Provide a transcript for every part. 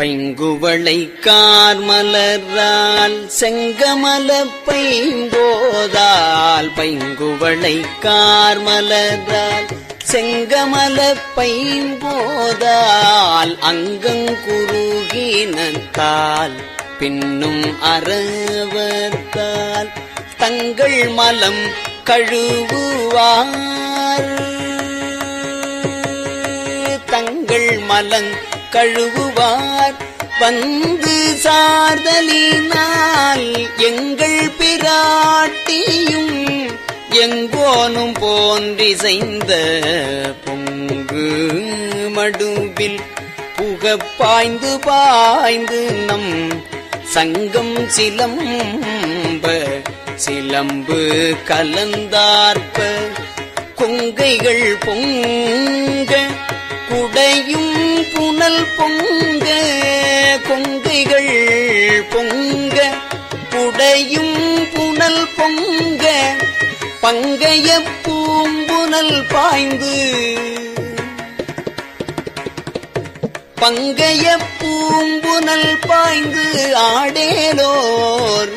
பைங்குவளை கார்மலரால் செங்கமல பைம்போதால் பைங்குவளை கார்மலரால் செங்கமல பைம்போதால் அங்கங்குருகினத்தால் பின்னும் அறவத்தால் தங்கள் மலம் கழுவுவார். தங்கள் மலங் கழுவுவார். வந்து சார்தலினால் எங்கள் பிராட்டியும் எங்கோனும் போன்றிசைந்த பொங்கு மடுவில் புகப் பாய்ந்து பாய்ந்து நம் சங்கம் சிலம்ப சிலம்பு கலந்தார்ப்ப. கொங்கைகள் பொங்க குடையும் புனல் பொங்க கொங்கைகள் பொங்க. குடையும் புனல் பொங்க பங்கைய பூம்புனல் பாய்ந்து. பங்கைய பூம்புனல் பாய்ந்து ஆடேலோர்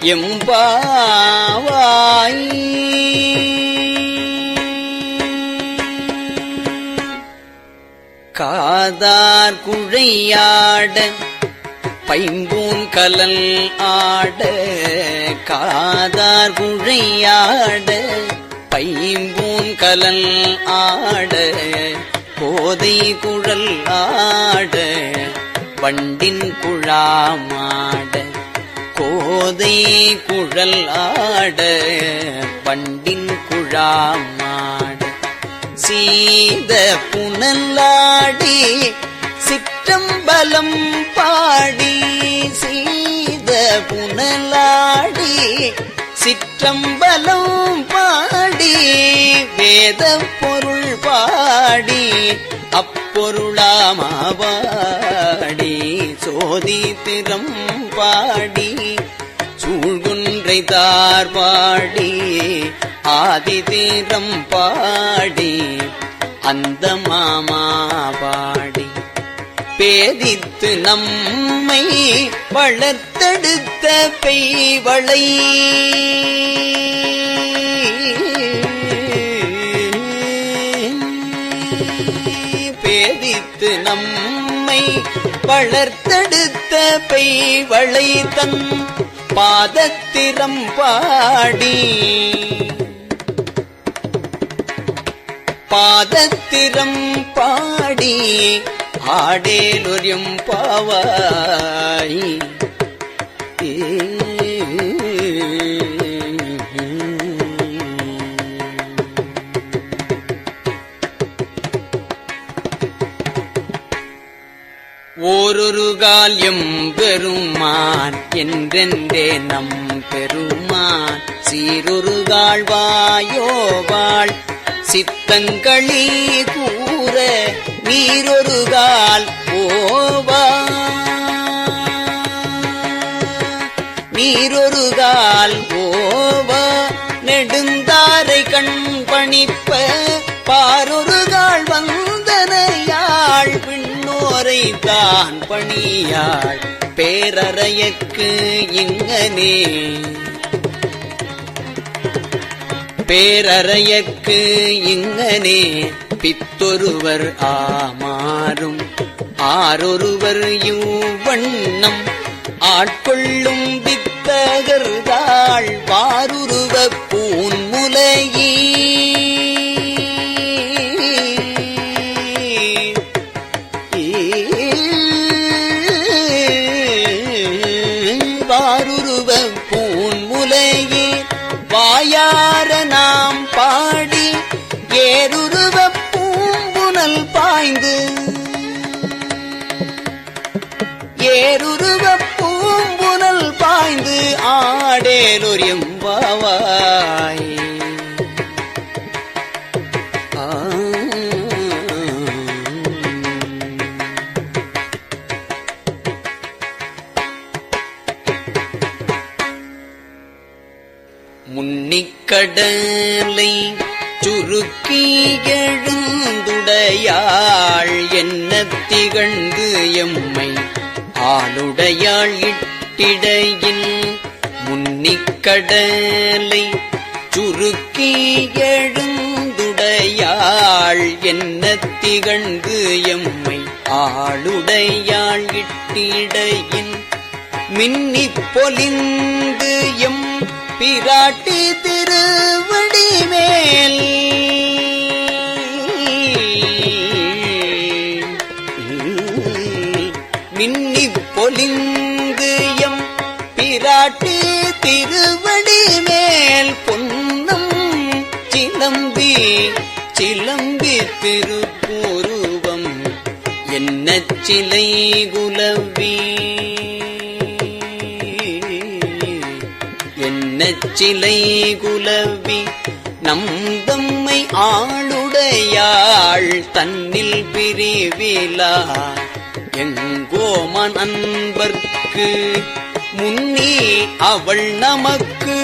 எம்பாவாய். காதார் குழையாட பைம்பூன் கலல் ஆட காதார் குழையாட பைம்பூன் கலல் ஆட கோதை குழல் ஆட வண்டின் குழாமாட கோதை குழல் ஆட வண்டின் குழாமாட. சீத புனல்லாடி சிற்றம்பலம் பாடி சீத புனலாடி சிற்றம்பலம் பாடி வேத பொருள் பாடி அப்பொருளாமாவாடி சோதி திறம் பாடி சூழ்கு தார் பாடி ஆதி தீரம் பாடி அந்த மாமா பாடி. பேதித்து நம்மை வளர்த்தெடுத்த பெய்வளை. பேதித்து நம்மை வளர்த்தெடுத்த பெய்வளை தன் பாதத்திரம் பாடி. பாதத்திரம் பாடி ஆடேலொரியும் பாவாய். ஓரொரு கால் எம் பெருமான் என்றென்றே நம் பெருமான் சீரொரு கால் வாயோவாள் சித்தங்களி கூற நீரொரு கால் ஓவா நீரொரு கால் ஓவா நெடுந்தாரை கண் பணிப்ப பாரொரு கால் வந்தனையாள். பின்னோரை தான் பணியாள் பேரறையக்கு இங்கனே. பேரறையக்கு இங்கனே. பித்தொருவர் ஆமாறும் ஆரொருவர் யூவண்ணம் ஆட்கொள்ளும் வித்தகர்தாள் வாருருவர் ஆடேலொரு எம்பாவாய் முன்னிக்கடலை சுருக்கி எழுந்துடையாள் என்ன திகழ்ந்து எம்மை ஆளுடையாள் இட்டிடையின் முன்னிக்கடலை சுருக்கி எழுந்துடையாள் என்ன திகழ்ந்து எம்மை ஆளுடையாள் இட்டிடையின் மின்னி பொலிந்து எம் பிராட்டி திருவடி மேல் மின்னி பொலிந்து எம் பிராட்டி திருவடி மேல் பொன்னம் சிலம்பி சிலம்பி திருப்பூருவம் என்ன சிலை குலவி? என்ன சிலை குலவி? நம் தம்மை ஆளுடையாள் தன்னில் பிரிவிலா. எங்கோமன் அன்பர்க்கு முன்னே அவள் நமக்கு.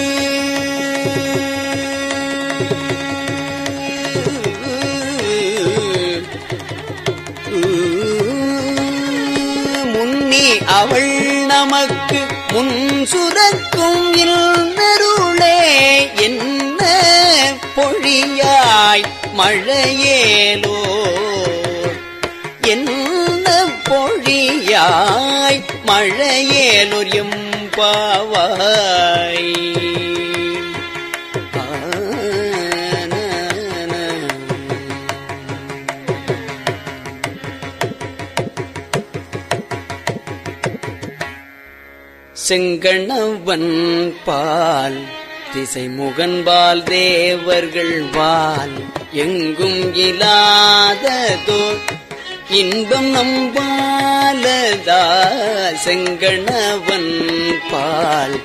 முன்னே அவள் நமக்கு முன் சுரக்கும் இல்லருளே என்ன பொழியாய் மழையேலோ? என்ன பொழியாய் மழையேலுரியும் பாவாய். செங்கணவன் பால் திசை முகன்பால் தேவர்கள் வால் எங்கும் இல்லாததோ இன்பம் நம்பால் நம்பாலதா செங்கணவன் பால்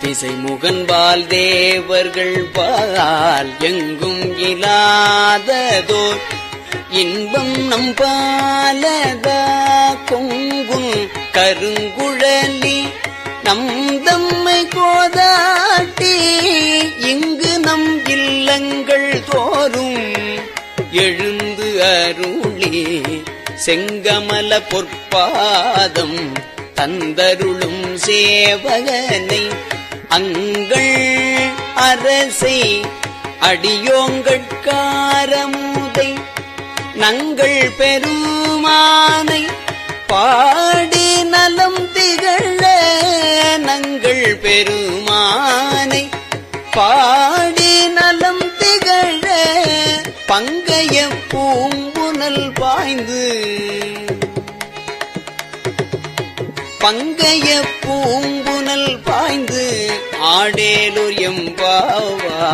திசை முகன்பால் தேவர்கள் பால் எங்கும் இலாததோ இன்பம் நம் பாலதா கொங்கும் கருங்குழலி நம் தம்மை கோதாட்டி இங்கு நம் இல்லங்கள் தோறும் எழுந்து அருளே செங்கமல பொற்பாதம் தந்தருளும் சேவகனை அங்கள் அரசை அடியோங்கட்காரமுதை நங்கள் பெருமானை பாடி நலம் திகழ நங்கள் பெருமானை பாடி பங்கைய பூம்புனல் பாய்ந்து ஆடேலூர் எம்பாவாய்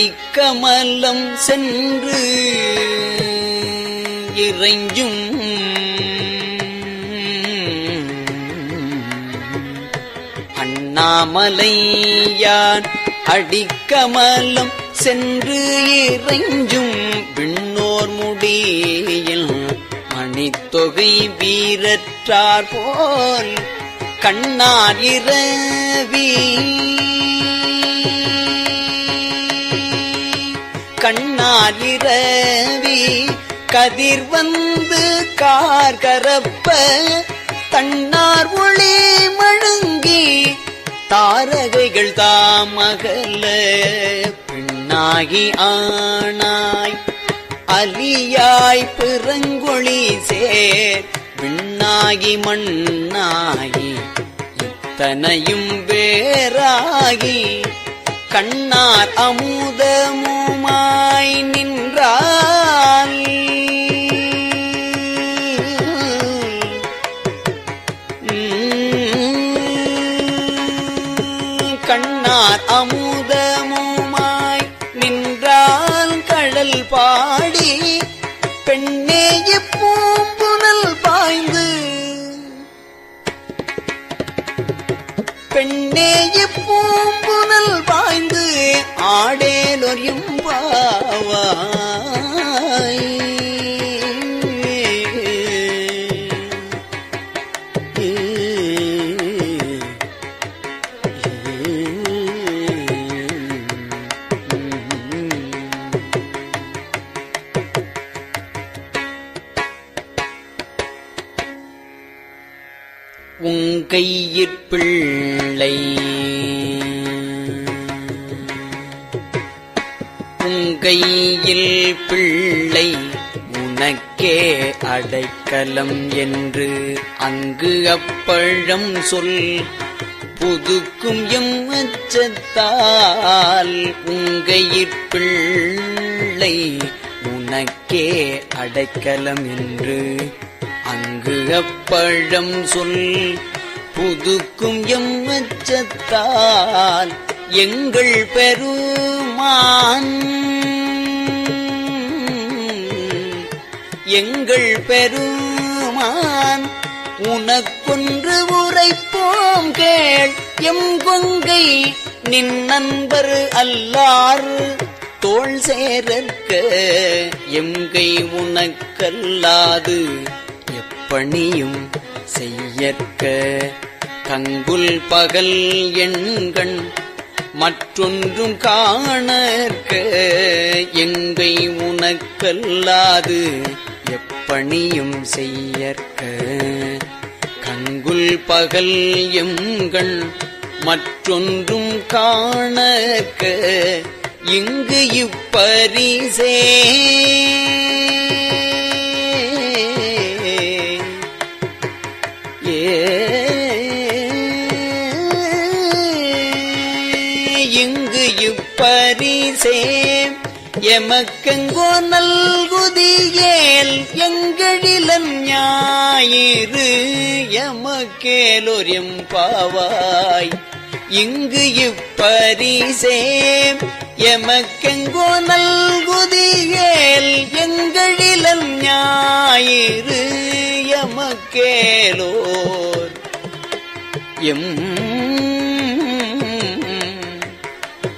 அடிக்கமலம் சென்று இறைஞ்சும் அண்ணாமலையான் அடிக்கமலம் சென்று இறைஞ்சும் விண்ணோர் முடியில் மணித்தொகை வீரற்றார் போல் கண்ணார் இரவி கண்ணாலிரவி கதிர் வந்து கார்கரப்ப தன்னார் ஒளி மழுங்கி தாரகைகள் தாமகல பெண்ணாகி ஆனாய். அலியாய் பிறங்கொழி சேர் விண்ணாகி மண்ணாகி இத்தனையும் வேறாகி கண்ணார் அமுதமுமாய் நின்றார். உங்கையிற் பிள்ளை. உங்கையில் பிள்ளை உனக்கே அடைக்கலம் என்று அங்கு அப்பழம் சொல். புதுக்கும் எம் அச்சத்தால் உங்கையிற்பிள்ளை உனக்கே அடைக்கலம் என்று அங்கு அப்பழம் சொல். புதுக்கும் எம்மச்சத்தால் எங்கள் பெருமான். எங்கள் பெருமான் உனக்கொன்று உரைப்போம் கேள். எம் கொங்கை நின் நண்பர் அல்லார். தோல் சேரற்க எங்கை உனக்கல்லாது. எப்பணியும் செய்யற்க. கங்குல் பகல் எண்கண் மற்றொன்றும் காணற்க எங்கை உனக்கல்லாது எப்பணியும் செய்யற்க. கங்குல் பகல் எங்கள் மற்றொன்றும் காணற்க இங்கு இப்பரிசே இப்பரிசே எமக்கெங்கோ நல்குதியேல் எங்களிலன் ஞாயிறு எமக்கேலோர் எம் பாவாய். இங்கு இப்பரிசே எமக்கெங்கோ நல்குதியேல் எங்களிலன் ஞாயிறு எமக்கேலோர் எம்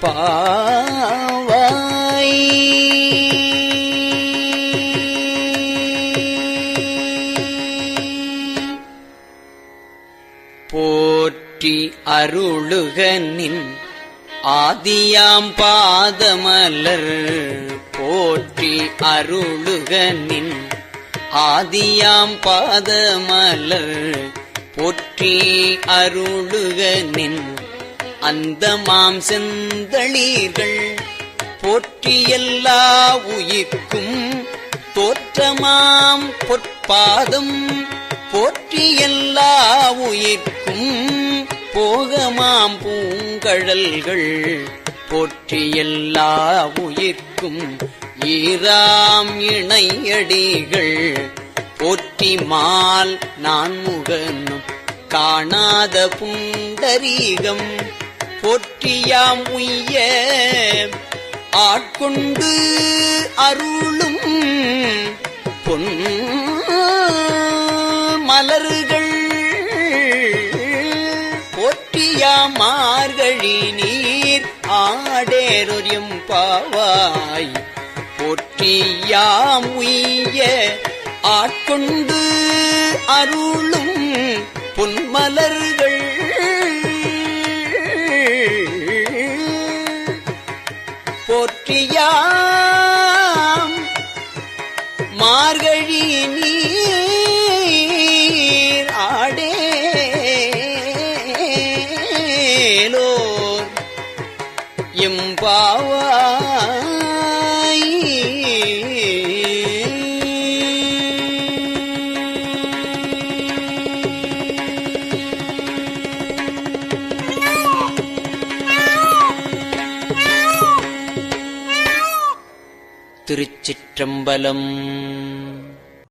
பா போற்றி அருளுக நின் ஆதியாம் பாதமலர். போற்றி அருளுக நின் ஆதியாம் பாதமலர். போற்றி அருளுக நின் அந்த மாம் செந்தளீர்கள். போற்றி எல்லா உயிர்க்கும் தோற்றமாம் பொற்பாதம். போற்றி எல்லா உயிர்க்கும் போகமாம் பூங்கழல்கள். போற்றி எல்லா உயிர்க்கும் ஈராம் இணையடிகள். போற்றி மால் நான் முகனும் காணாத புண்டரீகம். போற்றியாம் உய்ய ஆட்கொண்டு அருளும் பொன் மலர்கள் போற்றியாம் மார்கழி நீர் ஆடேரொரியும் பாவாய். போற்றியாம் உய்ய ஆட்கொண்டு அருளும் பொன்மலர்கள். பொற்றியாம் மார்கழி قبلا